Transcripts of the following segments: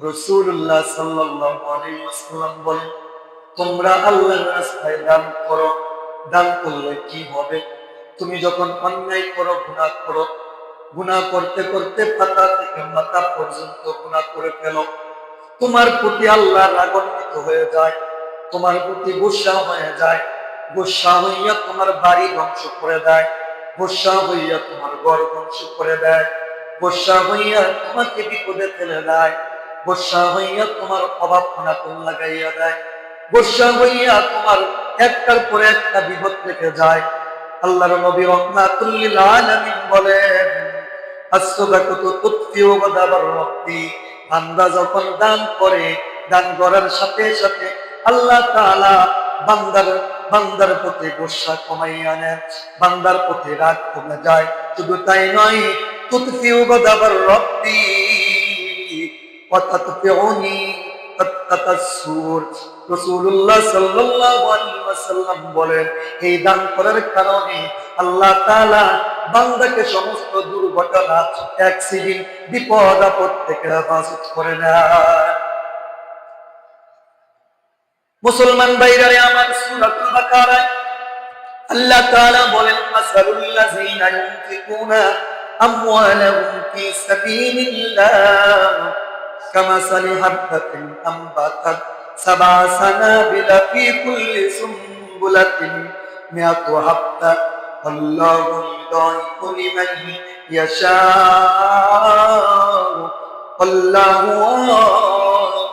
রসুল্লাহ সাল্লাম তোমরা আল্লাহর রাস্তায় দান করো। দান করলে কি হবে? তুমি যখন অন্যায় করো গুণা করো। গুণা করতে করতে পাতা থেকে মাথা পর্যন্ত গুণা করে ফেলো। তোমার প্রতি আল্লাহ রাগান্বিত হয়ে যায়। তোমার প্রতি গুসা হয়ে যায়। গুসা হইয়া তোমার বাড়ি ধ্বংস করে দেয়। গুসা হইয়া তোমার ঘর ধ্বংস করে দেয়। গুসা হইয়া তোমাকে বিপদে ফেলে দেয়। গুসা হইয়া তোমার অভাব অনাতন লাগাইয়া দেয়। গুসা হইয়া তোমার একটার পরে একটা বিপদ রেখে যায়। আল্লাহর নবী রহমাতুল্লিল আলামিন বলেন বান্দা যখন দান করে, দান করার সাথে সাথে আল্লাহ তাআলা বান্দার বান্দার প্রতি কমাইয়া নেন বান্দার প্রতি রাগ কমে যায়। শুধু তাই নয় তুতফিউ গাদাবার রব্বি তাতফিউনি তাতাসসুর রাসূলুল্লাহ সাল্লাল্লাহু আলাইহি ওয়াসাল্লাম বলেন, এই দান করার কারণে আল্লাহ তাআলা বান্দাকে সমস্ত দুর্ঘটনা, অ্যাক্সিডেন্ট, বিপদ, আপদ থেকে হেফাজত করে মুসলমান ভাইরারে, আমার আল্লাহ তাআলা বলেন ইউনফিকুনা আমওয়ালাহুম সাবিলিল্লাহ। কামাসালি হাববাতিন আম্বাতাত সাবা সানাবিলা ফি কুল্লি সুম্বুলাতিন মিয়াতু হাববা والله يضاعف لمن يشاء والله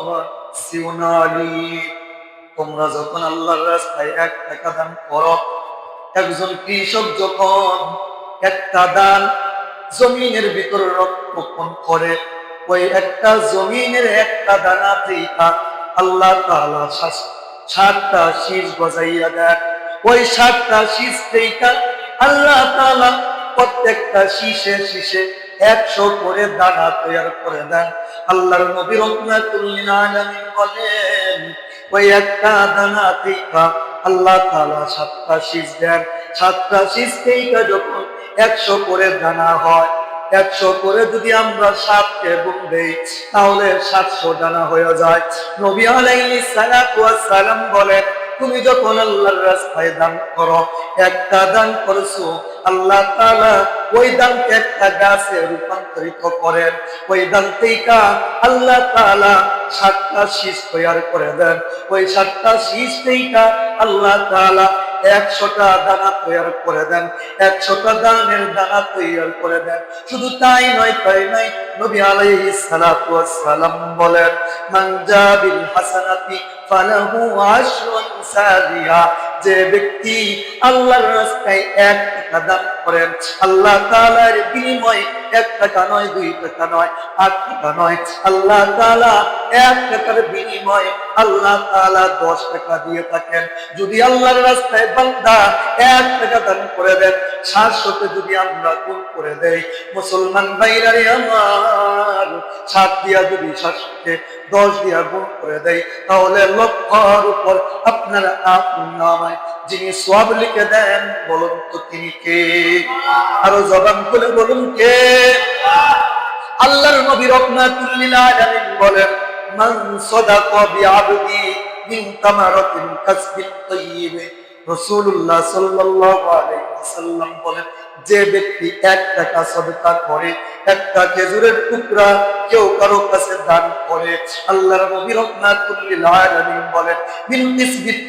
واسع عليم তোমরা যখন আল্লাহর রাস্তায় এক টাকা দান করো একজন কৃষক যখন একটা দান জমিনের ভিতরে রক্ষণ করে ওই একটা জমিনের একটা দানা থেকে আল্লাহ তাআলা সাতটা শীষ গজাইয়া দেয় ওই সাতটা শীষ থেকে আল্লাহ তাআলা প্রত্যেকটা শীষে শীষে একশো করে দানা তৈরি করে দেন। আল্লাহর নবী রহমাতুল্লিল বলেন, ওই একটা দানা থেকে আল্লাহ তাআলা সাতটা শীষ দেন। সাতটা শীষ থেকে যখন একশো করে দানা হয় একশো করে যদি আমরা সাতকে বুক দেই, তাহলে সাতশো দানা হয়ে যায়। নবী আলাইহিস সালাম বলেন, তুমি যখন আল্লাহর রাস্তায় দান করো, একটা দান করছ, আল্লাহ তাআলা ওই দানকে একটা গাছে রূপান্তরিত করেন। ওই দান থেকে আল্লাহ তাআলা সাতটা শীষ তৈরি করে দেন। ওই সাতটা শীষ থেকে আল্লাহ তাআলা একশোটা দানা তৈরি করে দেন, একশোটা দানের দানা তৈরি করে দেন। শুধু তাই নয় তাই নয়, নবী আলাইহিস সালাতু সালাম বলেন, মান জাবিল হাসানাতি ফালাহু আশরু আমসালিহা যে ব্যক্তি আল্লাহর রাস্তায় এক টাকা দান করেন, আল্লাহ তাআলার বিনিময়ে এক টাকা নয়, দুই টাকা নয়, আট টাকা নয়, আল্লাহ তাআলা এক টাকার বিনিময়ে আল্লাহ তাআলা দশ টাকা দিয়ে থাকেন। যদি আল্লাহর রাস্তায় বান্দা এক টাকা দান করে দেন, সাতশোতে যদি আমরা গুণ করে দেই, মুসলমান ভাইরা রে আমার, সাত দিয়া যদি সাতশোকে দশ দিয়া গুণ করে দেয় তাহলে লক্ষর উপর আপনার আপন নামায় যিনি সব লিখে দেন, বলুন তো তিনি কে? আরও জবান খুলে বলুন কে? আল্লাহর নবী রহমাতুল্লিল আলামিন বলেন মান সাদাকা বিআবদি মিন তামারাতিন ওয়াসাল্লাম বলেন, যে ব্যক্তি এক টাকা সদকা করে, একটা খেজুরের টুকরা কেউ কারও কাছে দান করে, আল্লাহর নবী রহমাতুল্লিল আলামিন বলেন, মিন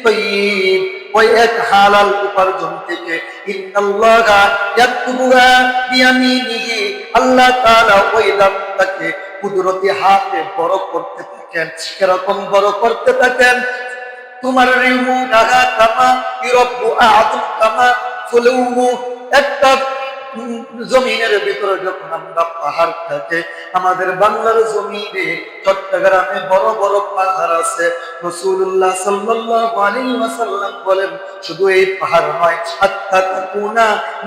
তাইয়্যিব ওই এক হালাল উপার্জন থেকে। ইন্নাল্লাহা ইয়াকতুবুহা বিয়ামিনিহি। আল্লাহ তাআলা ওই দানটাকে কুদরতি হাতে বড় করতে থাকেন সেরকম বড় করতে থাকেন। তোমার রিমু নাগা কামা ইরব্বু আদম কামা ফুলুমু একটা জমিনের ভিতরে যখন আমরা পাহাড় থাকে, আমাদের বাংলার জমিনে চট্টগ্রামে বড় বড় পাহাড় আছে। রসুল্লাহ বলেন, শুধু এই পাহাড় নয়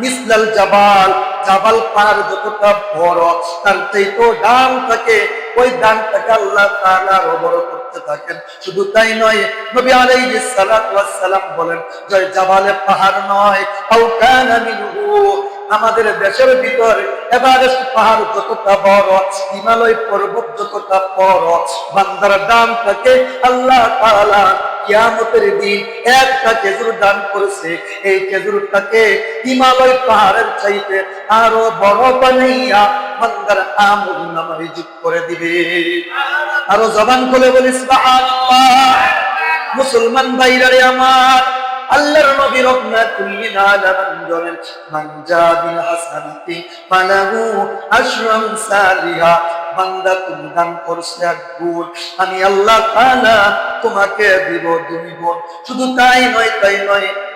মিসলাল জাবাল। জাবাল পাহাড় যতটা বড়, তার ডান থাকে। ওই ডানটাকে আল্লাহ তাআলা বড় করতে থাকেন। শুধু তাই নয়, নবী আলাইহিস সালাতু ওয়াস সালাম বলেন, জয় জাবালে পাহাড় নয় আও কানা মিনহু। আমাদের দেশের ভিতর এভারেস্ট পাহাড় যতটা বড়, হিমালয় পর্বত যতটা বড়, বান্দার দামটাকে আল্লাহ তাআলা কিয়ামতের দিন একটা খেজুর দান করেছে। এই খেজুরটাকে হিমালয় পাহাড়ের চাইতে আরও বড় বানাইয়া বান্দার আমল নামায় যোগ করে দিবে। আরও জবান খুলে বলি, সুবহানাল্লাহ। মুসলমান ভাইরারে আমার আল্লাহর নবী রহমাতুল লিল আলামিন বলেন মান জা ফালাহু আশরাম সালিহা। বান্দা, তুমি দান করছে এক গুণ। আমি আল্লাহ তোমাকে দিব দুই গুণ। শুধু তাই নয় তাই নয়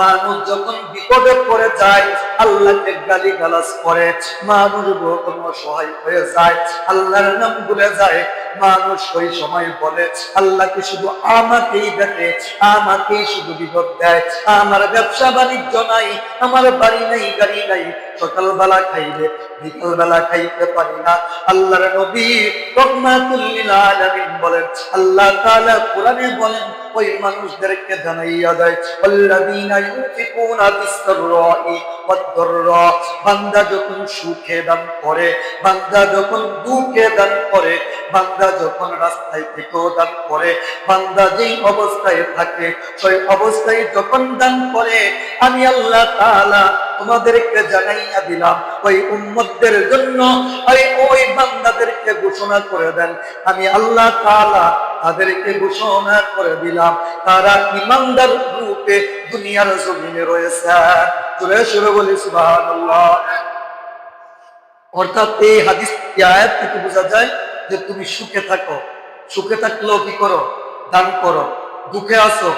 মানুষ যখন বিপদে পড়ে যায় আল্লাহকে গালি গালাজ করে। মানুষ যখন অসহায় হয়ে যায়, আল্লাহর নাম ভুলে যায়। মানুষ ওই সময় বলে, আল্লাহকে শুধু আমাকেই দেখে, আমাকেই শুধু বিপদ দেয়। আমার ব্যবসা বাণিজ্য নাই, আমার বাড়ি নাই, গাড়ি নাই। সকালবেলা খাইলে, বিকালবেলা খাইতে পারি না। আল্লাহর নবী রহমাতুল্লিল আলামিন বলেন, আল্লাহ তাআলা কোরআনে বলেন ওই মানুষদেরকে জানাইয়া দেয় বান্দা যখন সুখে দান করে, বান্দা যখন দুঃখে দান করে, বান্দা যখন রাস্তায় দান করে, বান্দা যেই অবস্থায় থাকে, সেই অবস্থায় যখন দান করে, আমি আল্লাহ তাআলা তোমাদেরকে জানাইয়া দিলাম, ওই উম্মতদের জন্য ওই ওই বান্দাদেরকে ঘোষণা করে দেন, আমি আল্লাহ তাআলা তাদেরকে ঘোষণা করে দিলাম, তারা ইমানদার রূপে দুনিয়ার জমিনে রয়েছে। তুলে শুরু বলি, সুবহানাল্লাহ। অর্থাৎ এই হাদিস আয়াত থেকে বোঝা যায় যে তুমি সুখে থাকো। সুখে থাকলেও কি করো? দান করো। দুঃখে আসো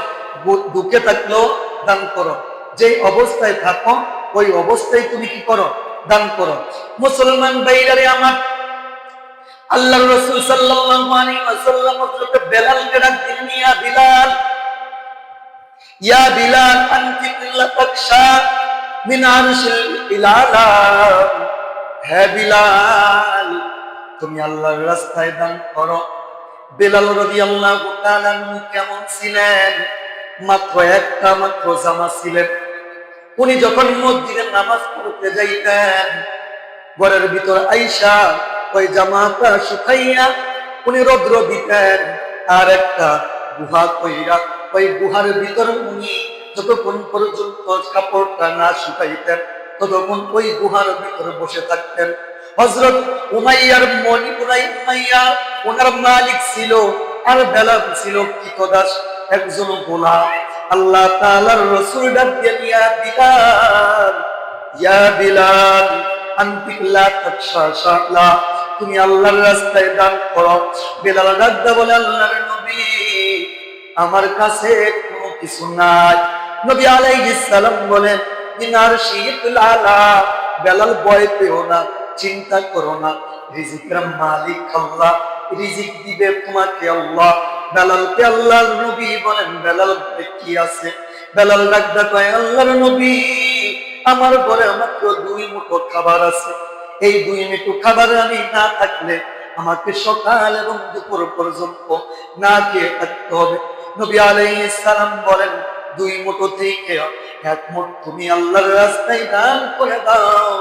দুঃখে থাকলেও দান করো। যে অবস্থায় থাকো, ওই অবস্থায় তুমি কি করো? দান করো। মুসলমান ভাইরারে আমার আল্লাহ রসুল সাল্লাল্লাহু আলাইহি ওয়াসাল্লাম হযরত বেলালকে ডাক দিলেন বিলাল, ইয়া বিলাল আনফিকুল্লাহ তাকশা মিন আরশিল ইলালা। হে বিলাল, তুমি আল্লাহর রাস্তায় দান করো। বেলাল রাদিয়াল্লাহু তাআলা কেমন ছিলেন? মাত্র একটা, মাত্র জামা ছিলেন। উনি যখন মসজিদে নামাজ পড়তে যাইতেন, ঘরের ভিতর আইসা ওই জামাটা শুকাইয়া উনি রৌদ্র দিতেন। আর একটা গুহা কইরা ওই গুহার ভিতর উনি যতক্ষণ পর্যন্ত কাপড়টা না শুকাইতেন, ততক্ষণ ওই গুহার ভিতর বসে থাকতেন। হজরত উমাইয়ার মনি উনাই উমাইয়া ওনার মালিক ছিল, আর বেলা ছিল কিতদাস একজন গোলাম। আল্লাহ তাআলার রাসূল ডাক দিয়ে বিলাল ইয়া বিলাল আন্তিল্লা তাকশা শালা। তুমি আল্লাহর রাস্তায় দান করো। বেলাল ডাক বলে আল্লাহর নবী, আমার কাছে কোনো কিছু নাই। নবী আলাইহিস বলেন দিনার শীতুল আলা। বেলাল ভয় পেও না, চিন্তা করো না। রিজিকের মালিক আল্লাহ, রিজিক দিবে তোমাকে আল্লাহ। বেলালকে আল্লাহর নবী বলেন, বেলাল কি আছে? বেলাল ডাকদা কয়, আল্লাহর নবী, আমার ঘরে মাত্র দুই মুঠো খাবার আছে। এই দুই মুঠো খাবার আমি না থাকলে আমাকে সকাল এবং দুপুর পর্যন্ত না খেয়ে থাকতে হবে। নবী আলাইহিস সালাম বলেন, দুই মুঠো থেকে এক মুঠ তুমি আল্লাহর রাস্তায় দান করে দাও।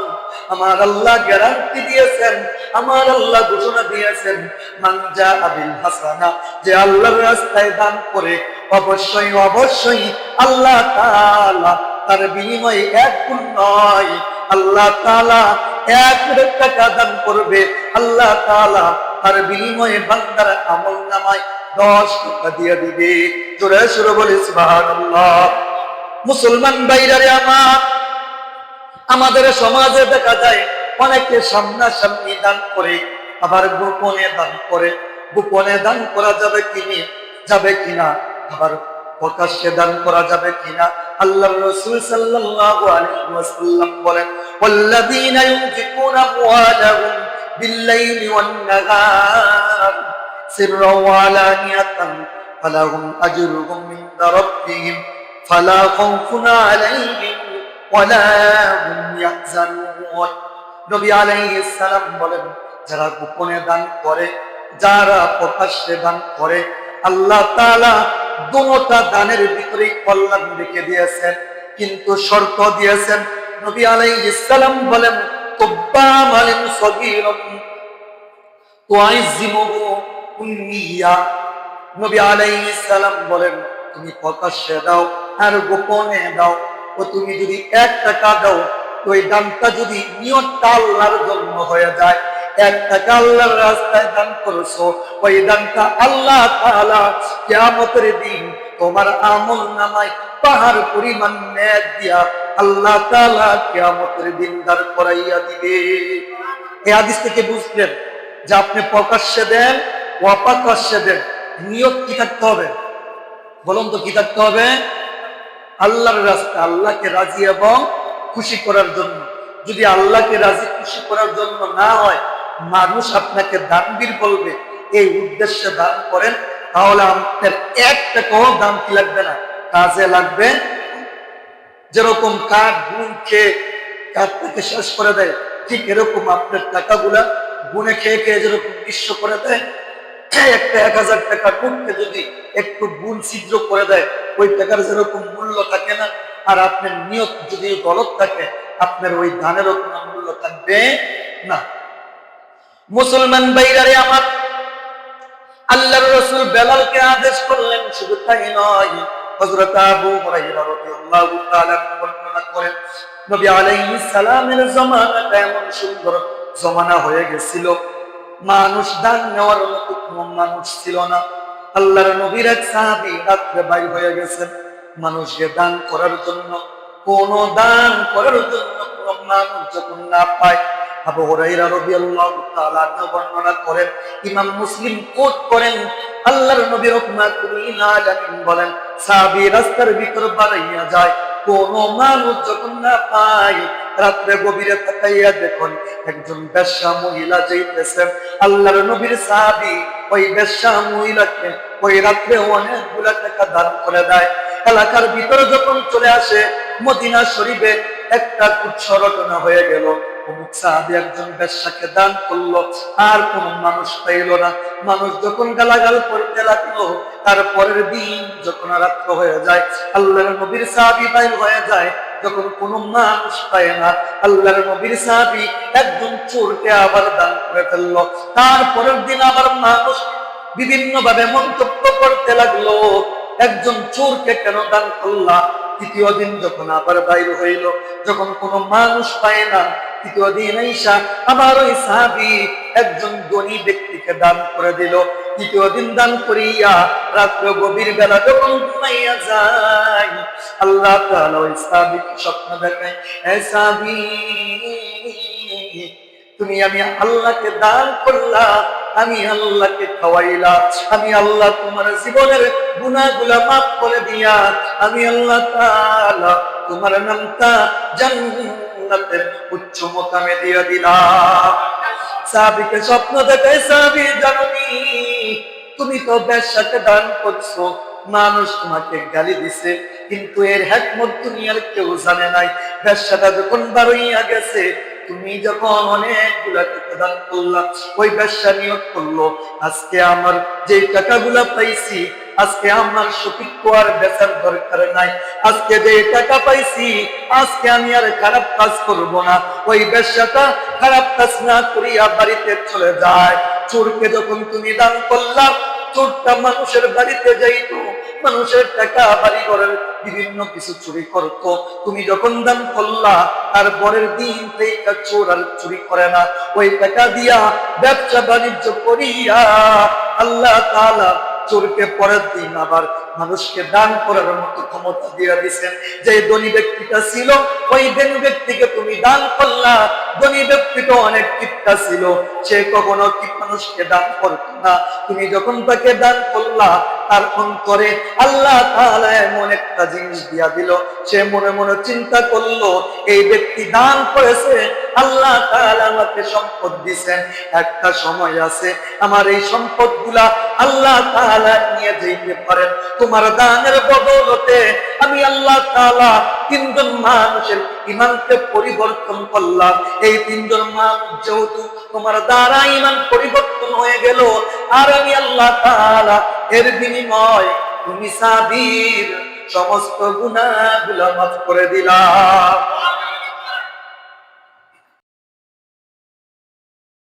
আমার আল্লাহ গ্যারান্টি দিয়েছেন, আমার আল্লাহ ঘোষণা দিয়েছেন আবিল হাসানা যে আল্লাহর রাস্তায় দান করে, অবশ্যই অবশ্যই আল্লাহ তার বিনিময়ে এক গুণ নয় আল্লাহ তাআলা এক টাকা দান করবে। আল্লাহ তাআলা তার বিনিময়ে বান্দার আমল নামায় দশ টাকা দিয়ে দিবে। জোরে সুরে বলি, সুবহানাল্লাহ। মুসলমান ভাইরারে আমার, আমাদের সমাজে দেখা যায় অনেকে সামনাসামনি দান করে, আবার গোপনে দান করে। গোপনে দান করা যাবে কিনি যাবে কিনা? আবার প্রকাশ্যে দান করা যাবে কিনা? আল্লাহ রসুল সাল্লাল্লাহু আলাইহি ওয়াসাল্লাম বলেন, ওয়াল্লাযীনা ইউনফিকুনা আমওয়ালাহুম বিল্লাইলি ওয়ান নাহার সিররা ওয়া ফালাহুম আজরুহুম ইনদা রাব্বিহিম ফালা খাউফুন আলাইহিম ওয়ালা হুম ইয়াহজানুন। নবী আলাইহিস সালাম বলেন, যারা গোপনে দান করে, যারা প্রকাশ্যে দান করে আল্লাহ দুটা দানের ভিতরে কল্যাণ রেখে দিয়েছেন, কিন্তু শর্ত দিয়েছেন। নবী আলাইহিস সালাম বলেন, তুব্বা মালিন সগীরুন তুআইজিমুহু উন্নিয়া নবী বলেন, তুমি দাও আর গোপনে দাও। তুমি যদি এক টাকা দাও, তো যদি জন্য হয়ে যায় এক আল্লাহর রাস্তায় দান করছ, ওই দানটা আল্লাহ তাআলা কিয়ামতের দিন তোমার আমল নামায় পাহাড় পরিমাণ ন্যায় দিয়া আল্লাহ তাআলা কিয়ামতের দিন দাঁড় করাইয়া দিবে। এই হাদিস থেকে বুঝলেন যে আপনি প্রকাশ্যে দেন, অপ্রকাশ্যে দেন, নিয়ত কি থাকতে হবে? বলুন তো কি থাকতে হবে? আল্লাহর রাস্তা, আল্লাহকে রাজি এবং খুশি করার জন্য। যদি আল্লাহকে রাজি, খুশি করার জন্য না হয় মানুষ আপনাকে দানবীর বলবে, এই উদ্দেশ্যে দান করেন, তাহলে আপনার এক টাকাও দাম কি লাগবে না, কাজে লাগবে যেরকম কাঠ, গুণ খেয়ে কাঠটাকে শেষ করে দেয়, ঠিক এরকম আপনার টাকাগুলা গুনে খেয়ে খেয়ে যেরকম বিশ্ব করে দেয়, একটা এক হাজার টাকা নোটকে যদি একটু গুণ ছিদ্র করে দেয়, ওই টাকার যেরকম মূল্য থাকে না, আর আপনার নিয়ত যদি গলত থাকে, আপনার ওই ধানেরও কোনো মূল্য থাকবে না। মুসলমান বাইরারে আমার। আল্লাহর রসুল বেলালকে আদেশ করলেন, শুধু তাই নয় আবু রাদিয়াল্লাহু তাআলা বর্ণনা করেন, নবী আলাইহিস সালামের এমন সুন্দর জমানা হয়ে গেছিল। মানুষ দান নেওয়ার মতো কোনো মানুষ ছিল না। আল্লাহর নবীর এক সাহাবী রাত্রে হয়ে গেছেন। মানুষকে দান করার জন্য, কোন দান করার জন্য কোন মানুষ যখন না পায় আবু হুরায়রা রাদিয়াল্লাহু তাআলা বর্ণনা করেন, ইমাম মুসলিম কোট করেন, আল্লাহর নবী আলামিন বলেন, সাহাবী রাস্তার ভিতর বাড়াইয়া যায়, কোন মানুষ যখন না পায়, রাত্রে গভীরে তাকাইয়া দেখুন, একজন বেশ্যা মহিলা যাইতেছেন আল্লাহর নবীর সাহাবী ওই বেশ্যা মহিলাকে ওই রাত্রে অনেকগুলা টাকা দান করে দেয়। এলাকার ভিতরে যখন চলে আসে, মদিনা শরীফে একটা তুচ্ছ রটনা হয়ে গেল। অমুক সাহাবি একজন বেশ্যাকে দান করল, আর কোন মানুষ পাইল না। মানুষ যখন গালাগাল করতে লাগল তারপরের দিন যখন রাত্র হয়ে যায়, আল্লাহর নবীর সাহাবি বাইর হয়ে যায়, যখন কোনো মানুষ পায় না, আল্লাহর নবীর সাহাবি একজন চোরকে আবার দান করে ফেলল। তারপরের দিন আবার মানুষ বিভিন্ন ভাবে মন্তব্য করতে লাগল, একজন চোরকে কেন দান করলা? তৃতীয় দিন যখন আবার বাইর হইল, যখন কোনো মানুষ পায় না তৃতীয় ঈশা ওই সাহাবি একজন ব্যক্তিকে দান করে দিল। তৃতীয় দিন দান করিয়া রাত্র গভীর বেলা যখন ঘুমাইয়া যায়, আল্লাহ ওই স্বপ্ন দেখায় সাহাবি, তুমি আমি আল্লাহকে দান করলা, আমি আল্লাহকে খাওয়াইলা, আমি আল্লাহ তোমার জীবনের গুনাহগুলা মাফ করে দিয়া, আমি আল্লাহ তোমার নামটা জান্নাতের উচ্চ মোকামে দিয়ে দিলাম সাহাবীকে স্বপ্ন দেখায় সাহাবী জাননি, তুমি তো ব্যবসাকে দান করছ, মানুষ তোমাকে গালি দিছে, কিন্তু এর হ্যাকমত দুনিয়ার কেউ জানে নাই। ব্যবসাটা যখন বারোইয়া গেছে, তুমি যখন অনেকগুলা টাকা দান করলা, ওই ব্যবসা নিয়োগ করল। আজকে আমার যে টাকাগুলা পাইছি আজকে আমার সঠিক আর বেচার দরকার নাই। আজকে যে টাকা পাইছি, আজকে আমি আর খারাপ কাজ করব না। ওই ব্যবসাটা খারাপ কাজ না করিয়া বাড়িতে চলে যায়। চোরকে যখন তুমি দান করলা, চোরটা মানুষের বাড়িতে যাইতো। মানুষের টাকা বাড়ি ঘরের বিভিন্ন কিছু চুরি করত। তুমি যখন দান করলা, তার পরের দিন থেকে চোর আর চুরি করে না। ওই টাকা দিয়া ব্যবসা বাণিজ্য করিয়া আল্লাহ তাআলা চোরকে পরের দিন আবার মানুষকে দান করার মতো ক্ষমতা দিয়ে দিচ্ছেন যে ধনী ব্যক্তিটা ছিল, ওই ধনী ব্যক্তিকে তুমি দান করলা। ধনী ব্যক্তি তো অনেক কিপটা ছিল। সে কখনো কি মানুষকে দান করত না। তুমি যখন তাকে দান করলা, তার অন্তরে আল্লাহ তাআলা এমন একটা জিনিস দিয়া দিল। সে মনে মনে চিন্তা করল, এই ব্যক্তি দান করেছে, আল্লাহ তাআলা আমাকে সম্পদ দিছেন। একটা সময় আছে, আমার এই সম্পদগুলা আল্লাহ তাআলা নিয়ে যেতে পারেন। তোমার দানের বদৌলতে আমি আল্লাহ তাআলা তিনজন মানুষের ইমানকে পরিবর্তন করলাম। এই তিনজন মানুষ যেহেতু তোমার দ্বারা ইমান পরিবর্তন হয়ে গেল, আর আমি আল্লাহ তাআলা এর বিনিময় তুমি সাবির সমস্ত গুনাহগুলো মাফ করে দিলাম।